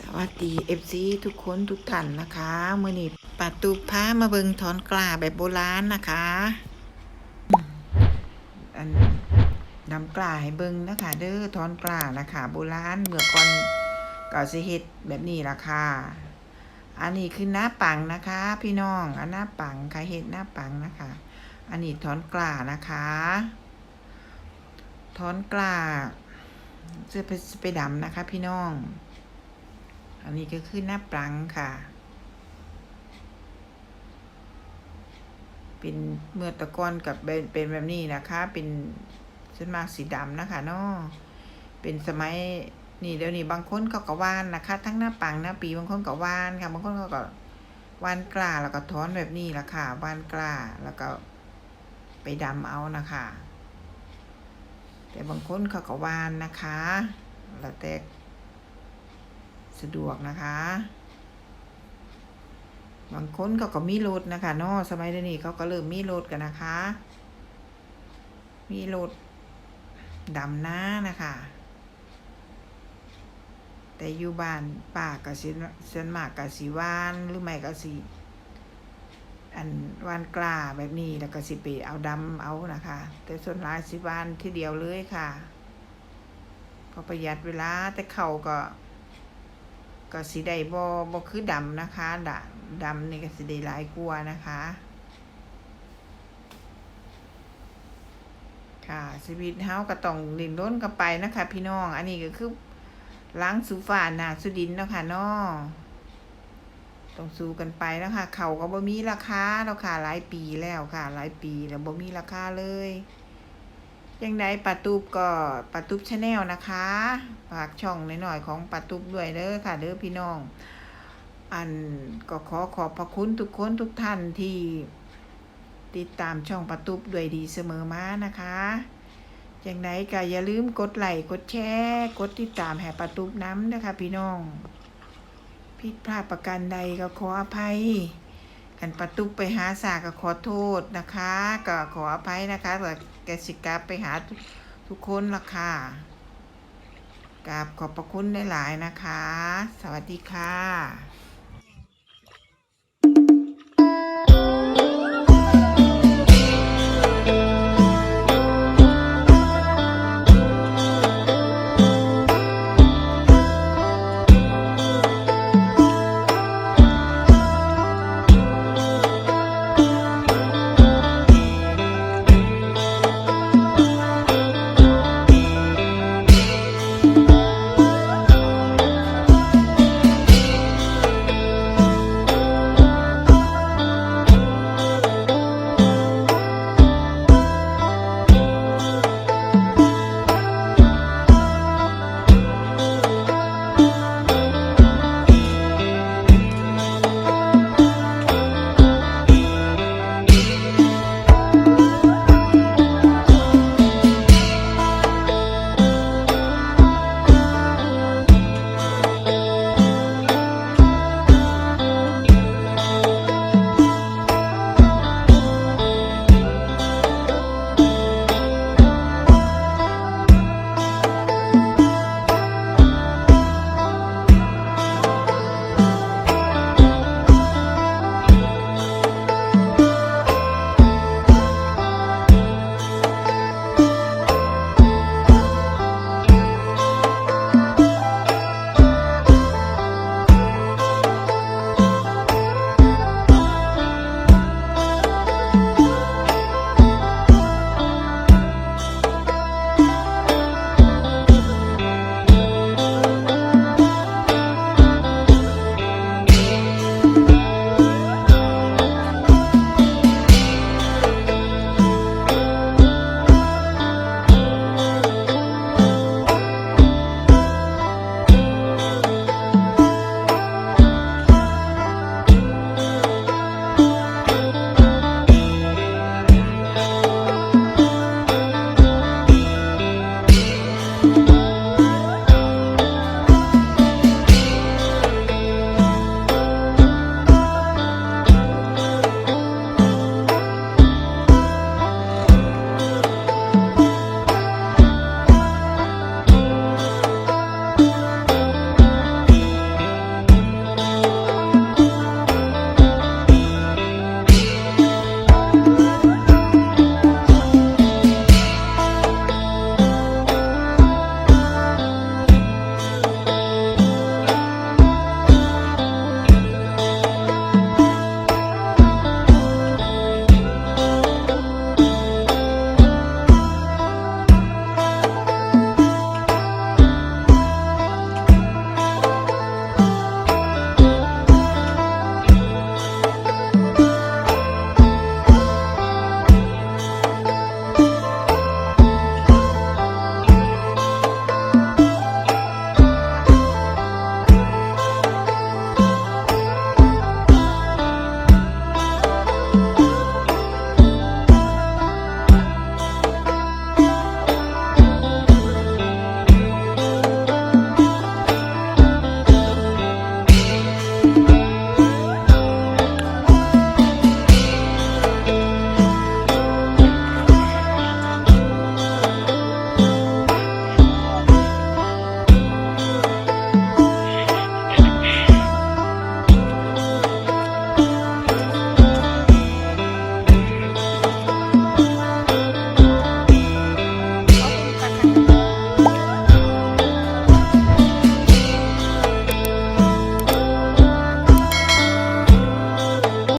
สวัสดีเอฟซีทุกคนทุกท่านนะคะมื่อนี้ปาตูพามาเบิงถอนกล้าแบบโบราณนะคะ อันนำกล้าให้เบิงนะคะ เด้อถอนกล้านะคะโบราณเมื่อก่อนก็สิเฮ็ดแบบนี้ละค่ะ อันนี้คือหน้าปังนะคะ พี่น้องอันหน้าปังใครเฮ็ดหน้าปังนะคะ อันนี้ถอนกล้านะคะถอนกล้าจะไปไปดำนะคะ พี่น้อง อันนี้ก็คือหน้าปลังค่ะ เป็นเมื่อตะกอนกับเป็นแบบนี้นะคะ เป็นส่วนมากสีดำนะคะเนาะเป็นสมัยนี่เดี๋ยวนี้บางคนเขาก็วานนะคะ ทั้งหน้าปังหน้าปีบางคนก็วานค่ะ บางคนเขาก็วานกล้าแล้วก็ถอนแบบนี้ละค่ะวานกล้าแล้วก็ไปดำเอานะคะ แต่บางคนเขาก็วานนะคะแล้วแต่ สะดวกนะคะบางคนเขาก็มีรถนะคะเนาะสมัยเดี๋ยวนี้เขาก็เริ่มมีรถกันนะคะ มีรถดำหน้านะคะ แต่อยู่บ้านป่าก็สิส่วนมากก็สิวานหรือไม่ก็สิอันวานกล้าแบบนี้แล้วก็สิไปเอาดำเอานะคะ แต่ส่วนลายสิวานที่เดียวเลยค่ะเพอประหยัดเวลาแต่เขาก็ ก็สีใดบ่บ่คือดำนะคะดำดำนี่ก็สีได้หลายกลัวนะคะ ค่ะชีวิตเฮาก็ต้องดินรนกันไปนะคะ พี่น้อง อันนี้ก็คือล้างสูฟ้าหนาสุดินเนาะค่ะนาะต้องสู้กันไปนะคะเขาก็บ่มีราคาแล้วค่ะหลายปีแล้วค่ะ หลายปีแล้วบ่มีราคาเลย ยังไงปาตูบก็ปาตูบชาแนลนะคะฝากช่องหน่อยๆของปาตูบด้วยเด้อค่ะเด้อพี่น้อง อันก็ขอขอบพระคุณทุกคนทุกท่านที่ติดตามช่องปาตูบด้วยดีเสมอมานะคะอย่างไหนก็อย่าลืมกดไลค์กดแชร์กดติดตามแห่ปาตูบน้ำนะคะพี่น้องผิดพลาดประการใดก็ขออภัยกันประตุกไปหาสาก็ขอโทษนะคะ ก็ขออภัยนะคะแต่ แกสิกลับไปหาทุกทุกคนละค่ะกราบขอบพระคุณหลาย ๆ นะคะ สวัสดีค่ะ